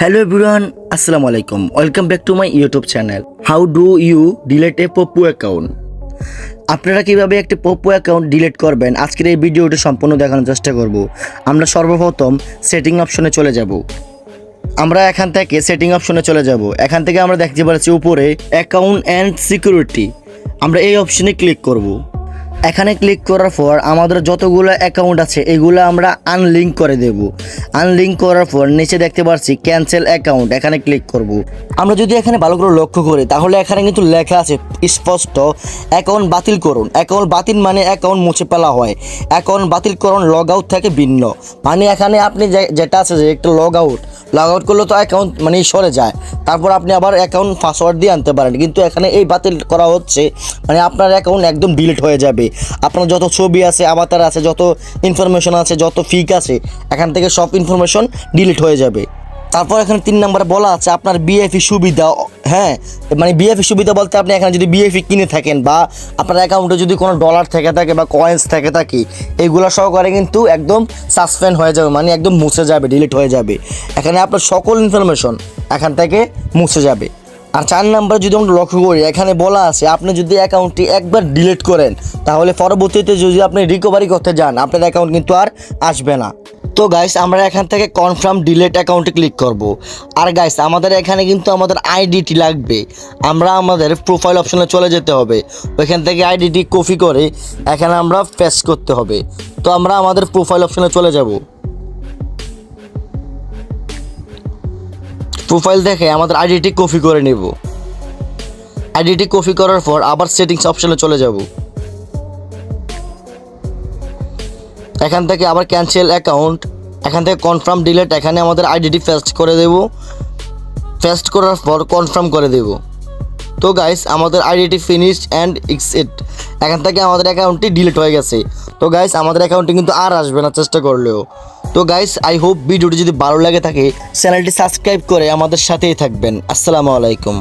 Hello everyone আসসালামু আলাইকুম welcome back to my YouTube channel how do you delete a পপু account আপনারা কীভাবে একটি পপু অ্যাকাউন্ট ডিলিট করবেন? আজকের এই ভিডিওটি সম্পূর্ণ দেখানোর চেষ্টা করব। আমরা সর্বপ্রথম সেটিং অপশনে চলে যাব। আমরা এখান থেকে সেটিং অপশনে চলে যাব। এখান থেকে আমরা দেখতে পাচ্ছি উপরে অ্যাকাউন্ট অ্যান্ড সিকিউরিটি আমরা এই অপশনে ক্লিক করব। এখানে ক্লিক করার পর আমাদের যতগুলো অ্যাকাউন্ট আছে, এগুলো আমরা আনলিঙ্ক করে দেব। আনলিঙ্ক করার পর নিচে দেখতে পাচ্ছি ক্যান্সেল অ্যাকাউন্ট এখানে ক্লিক করব। আমরা যদি এখানে ভালো করে লক্ষ্য করি, তাহলে এখানে কিন্তু লেখা আছে স্পষ্ট অ্যাকাউন্ট বাতিল করুন। অ্যাকাউন্ট বাতিল মানে অ্যাকাউন্ট মুছে ফেলা হয়। অ্যাকাউন্ট বাতিল করুন লগ আউট থেকে ভিন্ন। মানে এখানে আপনি যেটা আছে যে, একটা লগ আউট লগ আউট করলে তো অ্যাকাউন্ট মানে সরে যায়। তারপর আপনি আবার অ্যাকাউন্ট পাসওয়ার্ড দিয়ে আনতে পারেন। কিন্তু এখানে এই বাতিল করা হচ্ছে মানে আপনার অ্যাকাউন্ট একদম ডিলিট হয়ে যাবে। আপনার যত ছবি আছে আবাতার আছে, যত ইনফরমেশন আছে, যত ফিক আছে, এখান থেকে সব ইনফরমেশন ডিলিট হয়ে যাবে। তারপর এখানে তিন নম্বরে বলা আছে, আপনার বিএফি সুবিধা হ্যাঁ মানে বিএফি সুবিধা বলতে আপনি এখানে যদি বিএফি কিনে থাকেন বা আপনার অ্যাকাউন্টে যদি কোনো ডলার থেকে থাকে বা কয়েন্স থেকে থাকে এইগুলো সহকারে কিন্তু একদম সাসপেন্ড হয়ে যাবে মানে একদম মুছে যাবে ডিলিট হয়ে যাবে। এখানে আপনার সকল ইনফরমেশন এখান থেকে মুছে যাবে। আর চার নাম্বার যদি আমরা লক্ষ্য করি, এখানে বলা আছে, আপনি যদি অ্যাকাউন্টটি একবার ডিলিট করেন, তাহলে পরবর্তীতে যদি আপনি রিকভারি করতে যান, আপনার অ্যাকাউন্ট কিন্তু আর আসবে না। তো গাইস আমরা এখান থেকে কনফার্ম ডিলেট অ্যাকাউন্টে ক্লিক করব। আর গাইস আমাদের এখানে কিন্তু আমাদের আইডিটি লাগবে। আমরা আমাদের প্রোফাইল অপশনে চলে যেতে হবে। ওইখান থেকে আইডিটি কপি করে এখানে আমরা পেস্ট করতে হবে। তো আমরা আমাদের প্রোফাইল অপশনে চলে যাব। প্রোফাইল দেখে আমাদের আইডিটি কপি করে নেব। আইডিটি কপি করার পর আবার সেটিংস অপশনে চলে যাব। এখান থেকে আবার ক্যান্সেল অ্যাকাউন্ট এখান থেকে কনফার্ম ডিলেট এখানে আমাদের আইডিটি ফেস্ট করে দেব। ফেস্ট করার পর কনফার্ম করে দেব। তো গাইস আমাদের আইডিটি ফিনিশ অ্যান্ড এক্সিট এখান থেকে আমাদের অ্যাকাউন্টটি ডিলিট হয়ে গেছে। তো গাইস আমাদের অ্যাকাউন্টে কিন্তু আর আসবে না, চেষ্টা করলেও। তো গাইস আই হোপ ভিডিওটি যদি ভালো লাগে থাকে চ্যানেলটি সাবস্ক্রাইব করে আমাদের সাথেই থাকবেন। আসসালামু আলাইকুম।